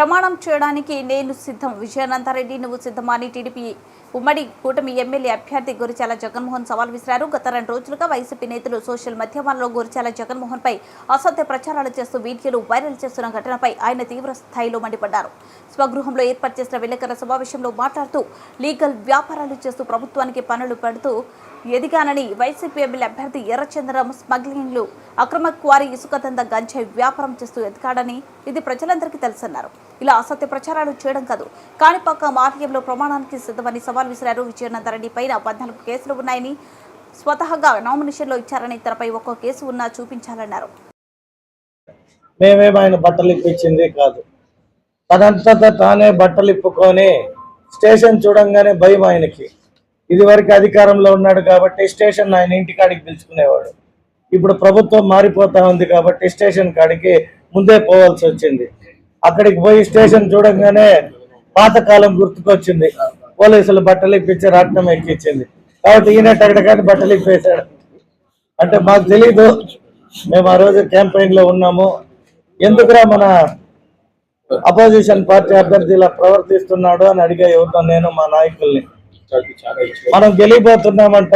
ప్రమాణం చేయడానికి నేను సిద్ధం. విజయానందరెడ్డి నువ్వు సిద్ధమా అని టీడీపీ ఉమ్మడి కూటమి ఎమ్మెల్యే అభ్యర్థి గురిచాల జగన్మోహన్ సవాల్ విసిరారు. గత రెండు రోజులుగా వైసీపీ నేతలు సోషల్ మాధ్యమాల్లో గురిచాల జగన్మోహన్ పై అసత్య ప్రచారాలు చేస్తూ వీడియోలు వైరల్ చేస్తున్న ఘటనపై ఆయన తీవ్ర స్థాయిలో మండిపడ్డారు. స్వగృహంలో ఏర్పాటు చేసిన విలేకరుల సమావేశంలో మాట్లాడుతూ లీగల్ వ్యాపారాలు చేస్తూ ప్రభుత్వానికి పనులు పెడుతూ ఎదిగానని వైసీపీ ఎమ్మెల్యే అభ్యర్థి ఎర్రచంద్రం స్మగ్లింగ్లు అక్రమ క్వారీ ఇసుక దంద గంజాయి వ్యాపారం చేస్తూ ఎదిగాడని ఇది ప్రజలందరికీ తెలుసన్నారు. ఇలా అసత్య ప్రచారాలు చేయడం కాదు. కాణిపాక మాఫియంలో ప్రమాణానికి సిద్ధమని సవాల్ విసిరారు విజయనందరెడ్డి. పైన పద్నాలుగు కేసులు ఉన్నాయని స్వతహాగా నామినేషన్లో ఇచ్చారని తనపై ఒక్కో కేసు ఉన్నా చూపించాలన్నారు. మేమేం ఆయన బట్టలు ఇప్పించింది కాదు. తనంతట తానే బట్టలు ఇప్పుకొని స్టేషన్ చూడంగానే భయం ఆయనకి. ఇదివరకు అధికారంలో ఉన్నాడు కాబట్టి స్టేషన్ ఆయన ఇంటికాడికి పిలుచుకునేవాడు. ఇప్పుడు ప్రభుత్వం మారిపోతా ఉంది కాబట్టి స్టేషన్ కాడికి ముందే పోవాల్సి వచ్చింది. అక్కడికి పోయి స్టేషన్ చూడంగానే పాతకాలం గుర్తుకొచ్చింది. పోలీసులు బట్టలు ఇప్పించి రాట్నం ఎక్కించింది. కాబట్టి ఈయన కానీ బట్టలు ఇప్పేశాడు. అంటే మాకు తెలీదు మేము ఆ రోజు క్యాంపెయిన్లో ఉన్నాము. ఎందుకురా మన అపోజిషన్ పార్టీ అభ్యర్థి ఇలా ప్రవర్తిస్తున్నాడు అని అడిగా ఎవరితో నేను మా నాయకుల్ని. మనం గెలిపోతున్నామంట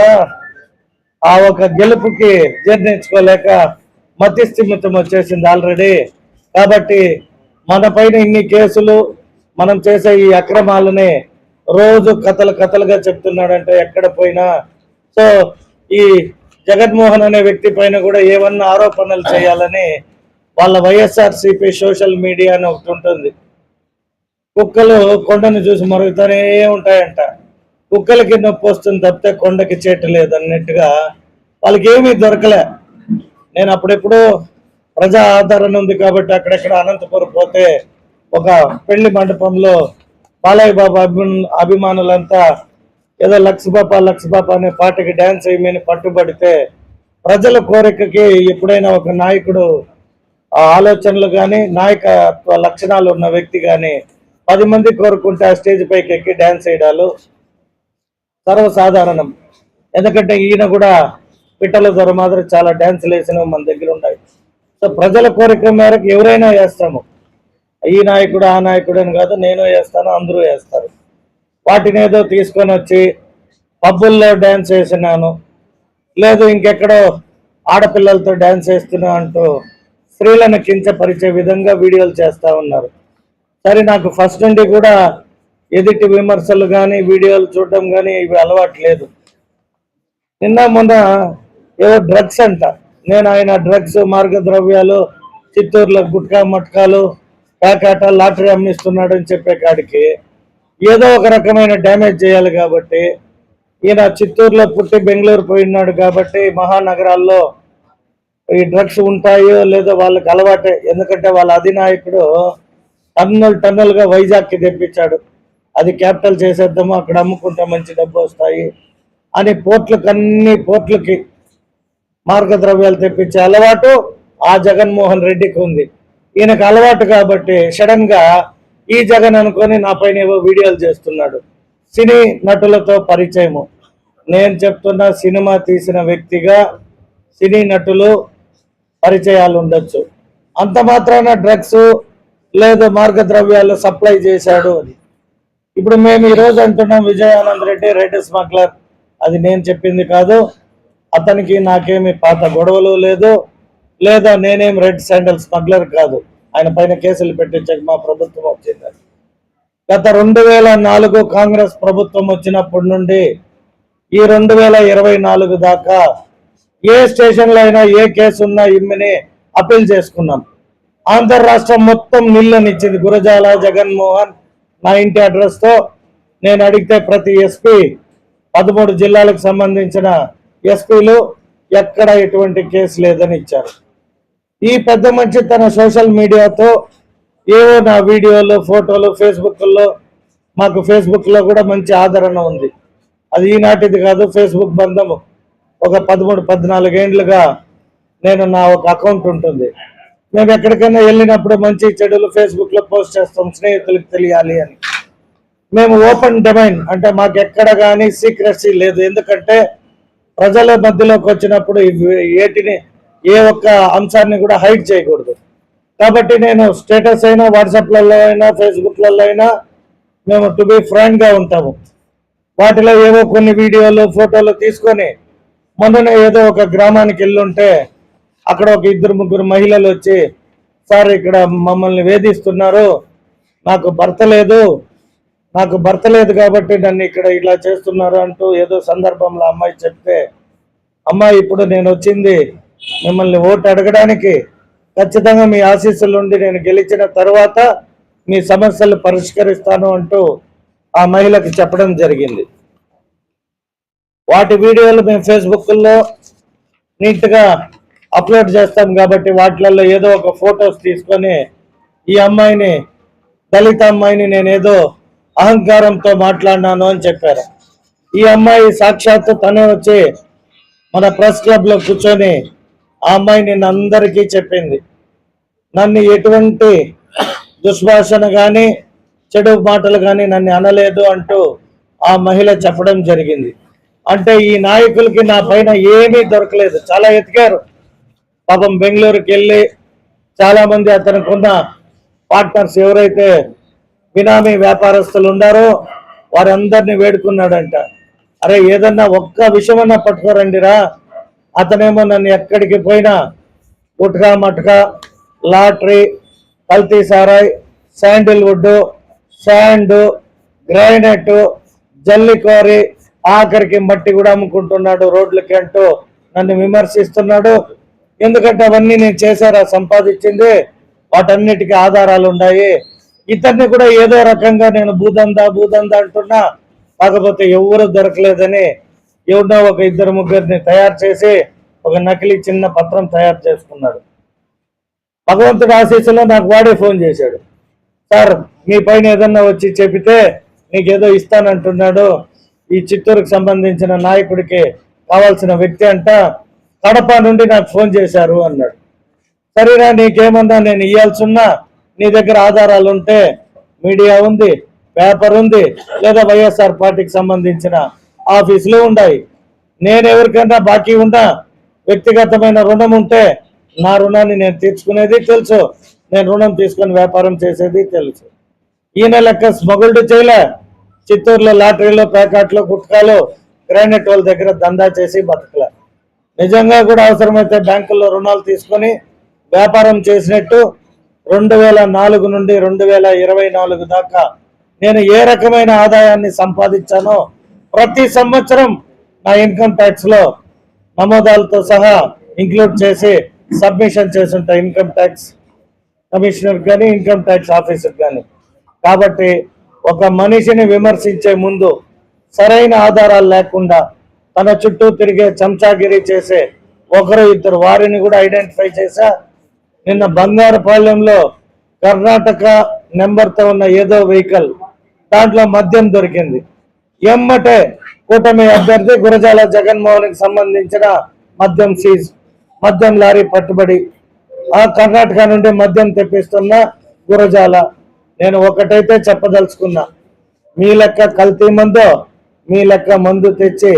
ఆ ఒక గెలుపుకి జీర్ణించుకోలేక మతిస్థిమితం వచ్చేసింది ఆల్రెడీ. కాబట్టి మన పైన ఇన్ని కేసులు మనం చేసే ఈ అక్రమాలని రోజు కథలు కథలుగా చెప్తున్నాడంటే ఎక్కడ పోయినా. సో ఈ జగన్మోహన్ అనే వ్యక్తి పైన కూడా ఏమన్నా ఆరోపణలు చేయాలని వాళ్ళ వైఎస్ఆర్ సిపి సోషల్ మీడియా అని ఒకటి ఉంటుంది. కుక్కలు కొండను చూసి మరుగుతూనే ఉంటాయంట. కుక్కలకి నొప్పి వస్తుంది తప్పితే కొండకి చేటు లేదు అన్నట్టుగా వాళ్ళకి ఏమీ దొరకలే. నేను అప్పుడెప్పుడు ప్రజా ఆదరణ ఉంది కాబట్టి అక్కడెక్కడ అనంతపురం పోతే ఒక పెళ్ళి మండపంలో బాలయ్య బాబా అభి అభిమానులంతా ఏదో లక్ష బాపా లక్ష బాపా అనే పాటకి డ్యాన్స్ వేయమని పట్టుబడితే ప్రజల కోరికకి ఎప్పుడైనా ఒక నాయకుడు ఆ ఆలోచనలు కానీ నాయకత్వ లక్షణాలు ఉన్న వ్యక్తి కానీ పది మంది కోరుకుంటే ఆ స్టేజ్ పైకి ఎక్కి డ్యాన్స్ వేయడాలు సర్వసాధారణం. ఎందుకంటే ఈయన కూడా పిట్టల దొర మాదిరి చాలా డ్యాన్సులు వేసినవి మన దగ్గర సో ప్రజల కోరిక మేరకు ఎవరైనా వేస్తాము. ఈ నాయకుడు ఆ నాయకుడు అని కాదు నేను వేస్తాను అందరూ వేస్తారు. వాటిని ఏదో తీసుకొని వచ్చి పబ్బుల్లో డ్యాన్స్ వేసినాను. లేదు ఇంకెక్కడో ఆడపిల్లలతో డ్యాన్స్ వేస్తున్నా అంటూ స్త్రీలను కించపరిచే విధంగా వీడియోలు చేస్తూ ఉన్నారు. సరే నాకు ఫస్ట్ నుండి కూడా ఎదుటి విమర్శలు కానీ వీడియోలు చూడడం కానీ ఇవి అలవాటు లేదు. నిన్న మొన్న ఏదో డ్రగ్స్ అంట. నేను ఆయన డ్రగ్స్ మార్గద్రవ్యాలు చిత్తూరులో గుట్కా మట్కాలు ప్యాకాట లాటరీ అమ్మిస్తున్నాడు అని చెప్పే కాడికి ఏదో ఒక రకమైన డ్యామేజ్ చేయాలి కాబట్టి ఈయన చిత్తూరులో పుట్టి బెంగళూరు పోయినాడు కాబట్టి మహానగరాల్లో ఈ డ్రగ్స్ ఉంటాయో లేదో వాళ్ళకి అలవాటే. ఎందుకంటే వాళ్ళ అధినాయకుడు టన్నులు టన్నులుగా వైజాగ్కి తెప్పించాడు. అది క్యాపిటల్ చేసేద్దాము అక్కడ అమ్ముకుంటే మంచి డబ్బు వస్తాయి అని పోర్ట్లకు అన్ని పోర్ట్లకి మార్గద్రవ్యాలు తెప్పించే అలవాటు ఆ జగన్మోహన్ రెడ్డికి ఉంది. ఈయనకు అలవాటు కాబట్టి సడన్గా ఈ జగన్ అనుకొని నా పైన ఏవో వీడియోలు చేస్తున్నాడు. సినీ నటులతో పరిచయము. నేను చెప్తున్న సినిమా తీసిన వ్యక్తిగా సినీ నటులు పరిచయాలు ఉండొచ్చు. అంత మాత్రాన డ్రగ్స్ లేదా మార్గద్రవ్యాలు సప్లై చేశాడు అని. ఇప్పుడు మేము ఈ రోజు అంటున్నాం విజయానంద్ రెడ్డి రెడ్డి స్మగ్లర్. అది నేను చెప్పింది కాదు. అతనికి నాకేమి పాత గొడవలు లేదు లేదా నేనేం రెడ్ శాండల్ స్మగ్లర్ కాదు. ఆయన పైన కేసులు పెట్టించక మా ప్రభుత్వం వచ్చింది. గత రెండు వేల నాలుగు కాంగ్రెస్ ప్రభుత్వం వచ్చినప్పటి నుండి ఈ రెండు వేల ఇరవై నాలుగు దాకా ఏ స్టేషన్లో అయినా ఏ కేసు ఉన్నా ఇమ్మిని అప్పీల్ చేసుకున్నాం. ఆంధ్ర రాష్ట్రం మొత్తం నిల్లనిచ్చింది. గురజాల జగన్మోహన్ నా ఇంటి అడ్రస్తో. నేను అడిగితే ప్రతి ఎస్పీ పదమూడు జిల్లాలకు సంబంధించిన ఎస్పీలు ఎక్కడ ఎటువంటి కేసు లేదని ఇచ్చారు. ఈ పెద్ద మనిషి తన సోషల్ మీడియాతో ఏవో నా వీడియోలు ఫోటోలు ఫేస్బుక్లో మాకు ఫేస్బుక్లో కూడా మంచి ఆదరణ ఉంది. అది ఈనాటిది కాదు ఫేస్బుక్ బంధము. ఒక పదమూడు పద్నాలుగేండ్లుగా నేను నా ఒక అకౌంట్ ఉంటుంది. మేము ఎక్కడికైనా వెళ్ళినప్పుడు మంచి చెడులు ఫేస్బుక్లో పోస్ట్ చేస్తాం స్నేహితులకు తెలియాలి అని. మేము ఓపెన్ డొమైన్ అంటే మాకు ఎక్కడ కానీ సీక్రెసీ లేదు. ఎందుకంటే ప్రజల మధ్యలోకి వచ్చినప్పుడు ఏటిని ఏ ఒక్క అంశాన్ని కూడా హైడ్ చేయకూడదు. కాబట్టి నేను స్టేటస్ అయినా వాట్సాప్లలో అయినా ఫేస్బుక్లలో అయినా మేము టు బి ఫ్రాంక్గా ఉంటాము. వాటిలో ఏవో కొన్ని వీడియోలు ఫోటోలు తీసుకొని మొన్ననే ఏదో ఒక గ్రామానికి వెళ్ళుంటే అక్కడ ఒక ఇద్దరు ముగ్గురు మహిళలు వచ్చి సార్ ఇక్కడ మమ్మల్ని వేధిస్తున్నారు నాకు భర్త లేదు నాకు భర్త లేదు కాబట్టి నన్ను ఇక్కడ ఇలా చేస్తున్నారు అంటూ ఏదో సందర్భంలో అమ్మాయి చెప్తే అమ్మాయి ఇప్పుడు నేను వచ్చింది మిమ్మల్ని ఓటు అడగడానికి ఖచ్చితంగా మీ ఆశీస్సులు నుండి నేను గెలిచిన తర్వాత మీ సమస్యలు పరిష్కరిస్తాను అంటూ ఆ మహిళకి చెప్పడం జరిగింది. వాటి వీడియోలు మేము ఫేస్బుక్లో నీట్గా అప్లోడ్ చేస్తాం కాబట్టి వాటిలలో ఏదో ఒక ఫొటోస్ తీసుకొని ఈ అమ్మాయిని దళిత అమ్మాయిని నేను ఏదో అహంకారంతో మాట్లాడినాను అని చెప్పారు. ఈ అమ్మాయి సాక్షాత్తు తనే వచ్చి మన ప్రెస్ క్లబ్లో కూర్చొని ఆ అమ్మాయి నిన్న అందరికీ చెప్పింది. నన్ను ఎటువంటి దుష్భాషణ కానీ చెడు మాటలు కానీ నన్ను అనలేదు అంటూ ఆ మహిళ చెప్పడం జరిగింది. అంటే ఈ నాయకులకి నా పైన ఏమీ దొరకలేదు. చాలా ఎతికారు. పాపం బెంగళూరుకి వెళ్ళి చాలామంది అతనికి ఉన్న పార్ట్నర్స్ ఎవరైతే బినామీ వ్యాపారస్తులు ఉన్నారో వారందరినీ వేడుకున్నాడంట. అరే ఏదన్నా ఒక్క విషయమన్నా పట్టుకోరండిరా. అతనేమో నన్ను ఎక్కడికి పోయినా గుట్కా మట్కా లాటరీ కల్తీ సారాయ్ శాండిల్వుడ్ శాండ్ గ్రానైట్ జల్లికోరి ఆఖరికి మట్టి కూడా అమ్ముకుంటున్నాడు రోడ్లకి అంటూ నన్ను విమర్శిస్తున్నాడు. ఎందుకంటే అవన్నీ నేను చేశారా సంపాదించింది వాటన్నిటికీ ఆధారాలు ఉన్నాయి ఇతన్ని కూడా ఏదో రకంగా నేను భూదందా భూదందా అంటున్నా. కాకపోతే ఎవరు దొరకలేదని ఎవరినో ఒక ఇద్దరు ముగ్గురిని తయారు చేసి ఒక నకిలీ చిన్న పత్రం తయారు చేసుకున్నాడు. భగవంతుడు ఆశీస్సులో నాకు వాడే ఫోన్ చేశాడు. సార్ మీ పైన ఏదన్నా వచ్చి చెబితే నీకేదో ఇస్తానంటున్నాడు. ఈ చిత్తూరుకు సంబంధించిన నాయకుడికి కావాల్సిన వ్యక్తి అంట కడప నుండి నాకు ఫోన్ చేశారు అన్నాడు. సరేనా నీకేమన్నా నేను ఇవ్వాల్సి ఉన్నా నీ దగ్గర ఆధారాలు ఉంటే మీడియా ఉంది పేపర్ ఉంది లేదా వైఎస్ఆర్ పార్టీకి సంబంధించిన ఆఫీసులు ఉన్నాయి నేను ఎవరికైనా బాకీ ఉన్నా వ్యక్తిగతమైన రుణం ఉంటే నా రుణాన్ని నేను తీర్చుకునేది తెలుసు. నేను రుణం తీసుకొని వ్యాపారం చేసేది తెలుసు. ఈయన లెక్క స్మగుల్డ్ చేయలే. చిత్తూరులో లాటరీలో ప్యాకెట్లో గుట్కాలు గ్రానైట్ వాళ్ళ దగ్గర దందా చేసి బతకలే. నిజంగా కూడా అవసరమైతే బ్యాంకుల్లో రుణాలు తీసుకొని వ్యాపారం చేసినట్టు రెండు వేల నాలుగు నుండి రెండు వేల ఇరవై నాలుగు దాకా నేను ఏ రకమైన ఆదాయాన్ని సంపాదించానో ప్రతి సంవత్సరం నా ఇన్కమ్ ట్యాక్స్లో నమోదాలతో సహా ఇంక్లూడ్ చేసి సబ్మిషన్ చేస్తుంటా ఇన్కమ్ ట్యాక్స్ కమిషనర్ కానీ ఇన్కమ్ ట్యాక్స్ ఆఫీసర్ కానీ కాబట్టి ఒక మనిషిని విమర్శించే ముందు సరైన ఆధారాలు లేకుండా తన చుట్టూ తిరిగే చంచాగిరి చేసే ఒకరు ఇద్దరు వారిని కూడా ఐడెంటిఫై చేశా నిన్న బంగారపాలెంలో కర్ణాటక నెంబర్తో ఉన్న ఏదో వెహికల్ దాంట్లో మద్యం దొరికింది. ఎమ్మటే కూటమి అభ్యర్థి గురజాల జగన్మోహన్కి సంబంధించిన మద్యం సీజ్ మద్యం లారీ పట్టుబడి ఆ కర్ణాటక నుండి మద్యం తెప్పిస్తున్న గురజాల. నేను ఒకటైతే చెప్పదలుచుకున్నా మీ లెక్క కల్తీ మందో మీ లెక్క మందు తెచ్చి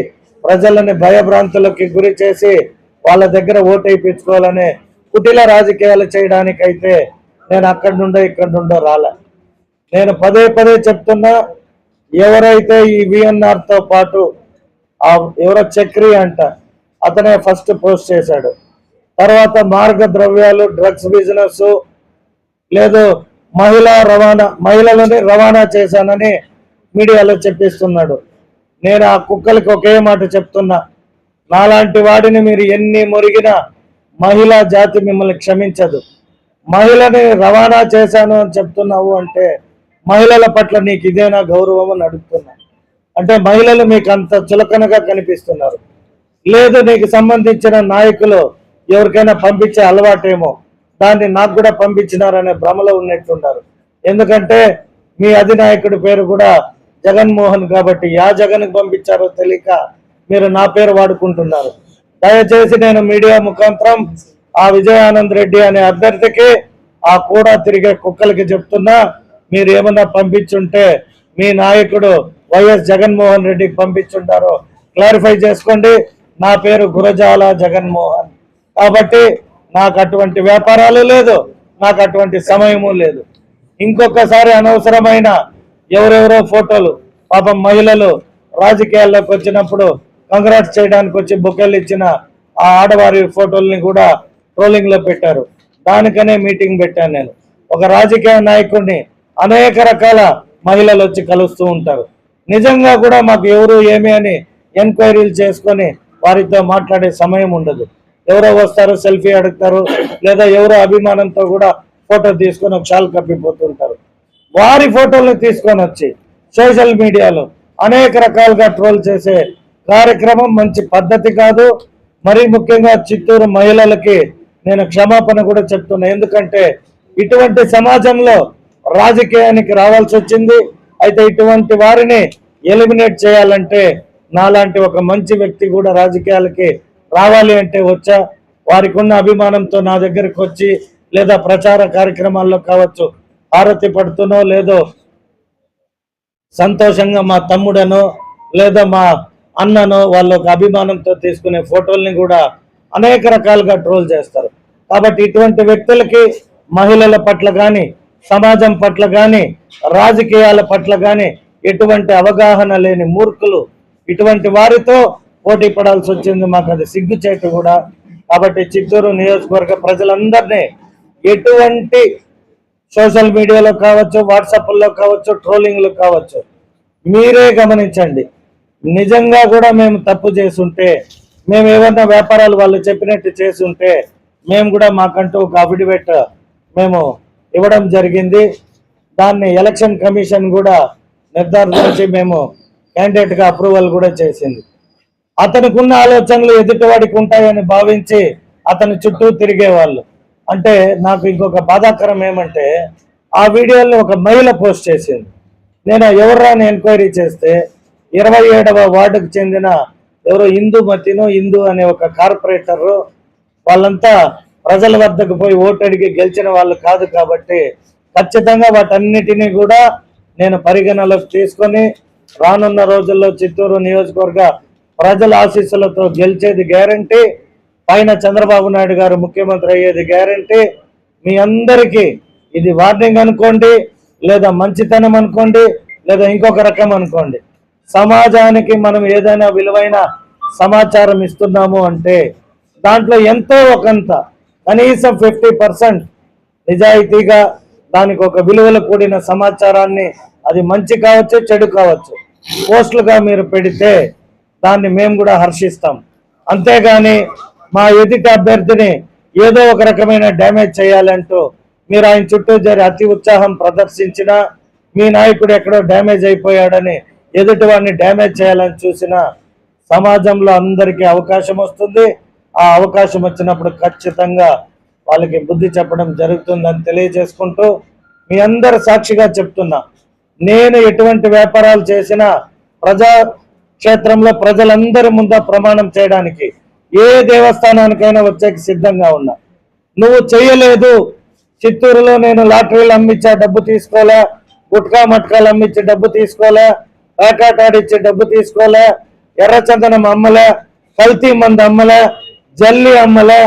ప్రజలని భయభ్రాంతులకి గురి చేసి వాళ్ళ దగ్గర ఓటైపించుకోవాలనే కుటిల రాజకీయాలు చేయడానికైతే నేను అక్కడి నుండో ఇక్కడి నుండో రాలే. నేను పదే పదే చెప్తున్నా ఎవరైతే ఈ విఎన్ఆర్తో పాటు ఆ ఎవరో చక్రి అంట అతనే ఫస్ట్ పోస్ట్ చేశాడు. తర్వాత మార్గ ద్రవ్యాలు డ్రగ్స్ బిజినెస్ లేదు మహిళా రవాణా మహిళలని రవాణా చేశానని మీడియాలో చెప్పిస్తున్నాడు. నేను ఆ కుక్కలకి ఒకే మాట చెప్తున్నా నాలాంటి వాడిని మీరు ఎన్ని మురిగినా మహిళా జాతి మిమ్మల్ని క్షమించదు. మహిళని రవాణా చేశాను అని చెప్తున్నావు అంటే మహిళల పట్ల నీకు ఇదేనా గౌరవం అని అడుగుతున్నా. అంటే మహిళలు మీకు అంత చులకనగా కనిపిస్తున్నారు. లేదు నీకు సంబంధించిన నాయకులు ఎవరికైనా పంపించే అలవాటేమో దాన్ని నాకు కూడా పంపించినారనే భ్రమలో ఉన్నట్టున్నారు ఎందుకంటే మీ అధినాయకుడి పేరు కూడా జగన్మోహన్ కాబట్టి యా జగన్కి పంపించారో తెలియక మీరు నా పేరు వాడుకుంటున్నారు. దయచేసి నేను మీడియా ముఖాంతరం ఆ విజయానంద్ రెడ్డి అనే అభ్యర్థికి ఆ కూడా తిరిగే కుక్కలకి చెప్తున్నా మీరు ఏమన్నా పంపించుంటే మీ నాయకుడు వైఎస్ జగన్మోహన్ రెడ్డికి పంపించుంటారో. క్లారిఫై చేసుకోండి. నా పేరు గురజాల జగన్మోహన్. కాబట్టి నాకు అటువంటి వ్యాపారాలు లేదు నాకు అటువంటి సమయము లేదు. ఇంకొకసారి అనవసరమైన ఎవరెవరో ఫోటోలు పాపం మహిళలు రాజకీయాల్లోకి వచ్చినప్పుడు కంగ్రాట్స్ చేయడానికి వచ్చి బొకేలు ఇచ్చిన ఆ ఆడవారి ఫోటోల్ని కూడా ట్రోలింగ్లో పెట్టారు. దానికనే మీటింగ్ పెట్టాను నేను. ఒక రాజకీయ నాయకుడిని అనేక రకాల మహిళలు వచ్చి కలుస్తూ ఉంటారు. నిజంగా కూడా మాకు ఎవరు ఏమి అని ఎంక్వైరీలు చేసుకొని వారితో మాట్లాడే సమయం ఉండదు. ఎవరో వస్తారు సెల్ఫీ అడుగుతారు లేదా ఎవరో అభిమానంతో కూడా ఫోటో తీసుకొని ఒక షాల్ కప్పిపోతుంటారు. వారి ఫోటోలు తీసుకొని వచ్చి సోషల్ మీడియాలో అనేక రకాలుగా ట్రోల్ చేసే కార్యక్రమం మంచి పద్ధతి కాదు. మరీ ముఖ్యంగా చిత్తూరు మహిళలకి నేను క్షమాపణ కూడా చెప్తున్నా. ఎందుకంటే ఇటువంటి సమాజంలో రాజకీయానికి రావాల్సి వచ్చింది. అయితే ఇటువంటి వారిని ఎలిమినేట్ చేయాలంటే నాలాంటి ఒక మంచి వ్యక్తి కూడా రాజకీయాలకి రావాలి అంటే వచ్చా. వారికి ఉన్న అభిమానంతో నా దగ్గరకు వచ్చి లేదా ప్రచార కార్యక్రమాల్లో కావచ్చు ఆరతి పడుతునో లేదో సంతోషంగా మా తమ్ముడనో లేదా మా అన్ననో వాళ్ళ ఒక అభిమానంతో తీసుకునే ఫోటోల్ని కూడా అనేక రకాలుగా ట్రోల్ చేస్తారు. కాబట్టి ఇటువంటి వ్యక్తులకి మహిళల పట్ల కానీ సమాజం పట్ల కానీ రాజకీయాల పట్ల కానీ ఎటువంటి అవగాహన లేని మూర్ఖులు ఇటువంటి వారితో పోటీ పడాల్సి వచ్చింది. మాకు అది సిగ్గుచేటు కూడా. కాబట్టి చిత్తూరు నియోజకవర్గ ప్రజలందరినీ ఎటువంటి సోషల్ మీడియాలో కావచ్చు వాట్సాప్లో కావచ్చు ట్రోలింగ్లో కావచ్చు మీరే గమనించండి. నిజంగా కూడా మేము తప్పు చేసుంటే మేము ఏమన్నా వ్యాపారాలు వాళ్ళు చెప్పినట్టు చేసుంటే మేము కూడా మాకంటూ ఒక అఫిడవిట్ మేము ఇవ్వడం జరిగింది. దాన్ని ఎలక్షన్ కమిషన్ కూడా నిర్ధారించి మేము క్యాండిడేట్గా అప్రూవల్ కూడా చేసింది. అతనికి ఉన్న ఆలోచనలు ఎదుటివాడికి ఉంటాయని భావించి అతని చుట్టూ తిరిగేవాళ్ళు. అంటే నాకు ఇంకొక బాధాకరం ఏమంటే ఆ వీడియోలో ఒక మహిళ పోస్ట్ చేసింది. నేను ఎవరు రాని ఎంక్వైరీ చేస్తే ఇరవై ఏడవ వార్డుకు చెందిన ఎవరో హిందూ మతిను హిందూ అనే ఒక కార్పొరేటర్ వాళ్ళంతా ప్రజల వద్దకు పోయి ఓటు అడిగి గెలిచిన వాళ్ళు కాదు కాబట్టి ఖచ్చితంగా వాటన్నిటినీ కూడా నేను పరిగణలోకి తీసుకొని రానున్న రోజుల్లో చిత్తూరు నియోజకవర్గ ప్రజల ఆశీస్సులతో గెలిచేది గ్యారంటీ పైన చంద్రబాబు నాయుడు గారు ముఖ్యమంత్రి అయ్యేది గ్యారంటీ. మీ అందరికీ ఇది వార్నింగ్ అనుకోండి లేదా మంచితనం అనుకోండి లేదా ఇంకొక రకం అనుకోండి. సమాజానికి మనం ఏదైనా విలువైన సమాచారం ఇస్తున్నాము అంటే దాంట్లో ఎంతో ఒకంత కనీసం ఫిఫ్టీ పర్సెంట్ నిజాయితీగా దానికి ఒక విలువలు కూడిన సమాచారాన్ని అది మంచి కావచ్చు చెడు కావచ్చు. పోస్టులుగా మీరు పెడితే దాన్ని మేము కూడా హర్షిస్తాం. అంతేగాని మా ఎదుటి అభ్యర్థిని ఏదో ఒక రకమైన డ్యామేజ్ చేయాలంటూ మీరు ఆయన చుట్టూ జరి అతి ఉత్సాహం ప్రదర్శించిన మీ నాయకుడు ఎక్కడో డ్యామేజ్ అయిపోయాడని ఎదుటి వాడిని డ్యామేజ్ చేయాలని చూసినా సమాజంలో అందరికీ అవకాశం వస్తుంది. ఆ అవకాశం వచ్చినప్పుడు ఖచ్చితంగా వాళ్ళకి బుద్ధి చెప్పడం జరుగుతుందని తెలియజేసుకుంటూ మీ అందరు సాక్షిగా చెప్తున్నా. నేను ఎటువంటి వ్యాపారాలు చేసినా ప్రజా క్షేత్రంలో ప్రజలందరి ముందు ప్రమాణం చేయడానికి ఏ దేవస్థానానికైనా వచ్చేకి సిద్ధంగా ఉన్నా. నువ్వు చేయలేదు. చిత్తూరులో నేను లాటరీలు అమ్మించా డబ్బు తీసుకోలే. గుట్కా మట్కాలు అమ్మించి డబ్బు తీసుకోలే. ప్యాకాట్ డబ్బు తీసుకోలే ఎర్రచందనం అమ్మలే కల్తీ మంది అమ్మలే జల్లి అమ్మలే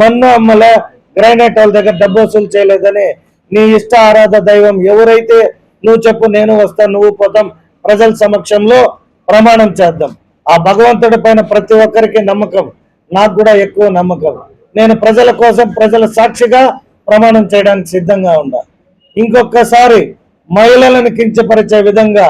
మన్ను అమ్మలే గ్రైనేట్ వాళ్ళ దగ్గర డబ్బు వసూలు చేయలేదని నీ ఇష్ట ఆరాధ దైవం ఎవరైతే నువ్వు చెప్పు నేను వస్తా నువ్వు పోతాం ప్రజల సమక్షంలో ప్రమాణం చేద్దాం. ఆ భగవంతుడి పైన ప్రతి ఒక్కరికి నమ్మకం నాకు కూడా ఎక్కువ నమ్మకం. నేను ప్రజల కోసం ప్రజల సాక్షిగా ప్రమాణం చేయడానికి సిద్ధంగా ఉన్నా. ఇంకొకసారి మహిళలను కించపరిచే విధంగా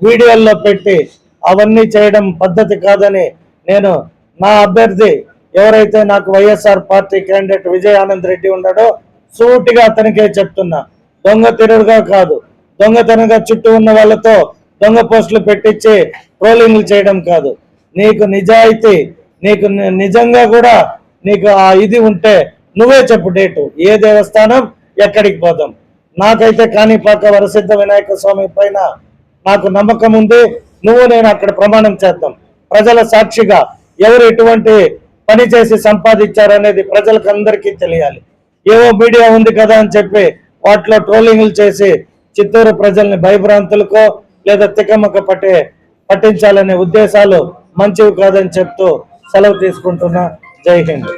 వీడియోల్లో పెట్టి అవన్నీ చేయడం పద్ధతి కాదని నేను నా అభ్యర్థి ఎవరైతే నాకు YSR party candidate Vijay Anand Reddy ఉన్నాడో సూటిగా అతనికే చెప్తున్నా. దొంగ తిరుగుగా కాదు. దొంగతనంగా చుట్టూ ఉన్న వాళ్ళతో దొంగ పోస్టులు పెట్టించి ట్రోలింగ్లు చేయడం కాదు. నీకు నిజాయితీ నీకు నిజంగా కూడా నీకు ఆ ఇది ఉంటే నువ్వే చెప్పు డేటు. ఏ దేవస్థానం ఎక్కడికి పోదాం. నాకైతే కాణిపాక వరసిద్ధ వినాయక స్వామి పైన నాకు నమ్మకం ఉంది. నువ్వు నేను అక్కడ ప్రమాణం చేద్దాం. ప్రజల సాక్షిగా ఎవరు ఎటువంటి పని చేసి సంపాదించారనేది ప్రజలకు అందరికీ తెలియాలి. ఏవో మీడియా ఉంది కదా అని చెప్పి వాటిలో ట్రోలింగ్లు చేసి చిత్తూరు ప్రజల్ని భయభ్రాంతులకో లేదా తికమక పట్టే పట్టించాలనే ఉద్దేశాలు మంచివి కాదని చెప్తూ సెలవు తీసుకుంటున్నా. జై హింద్.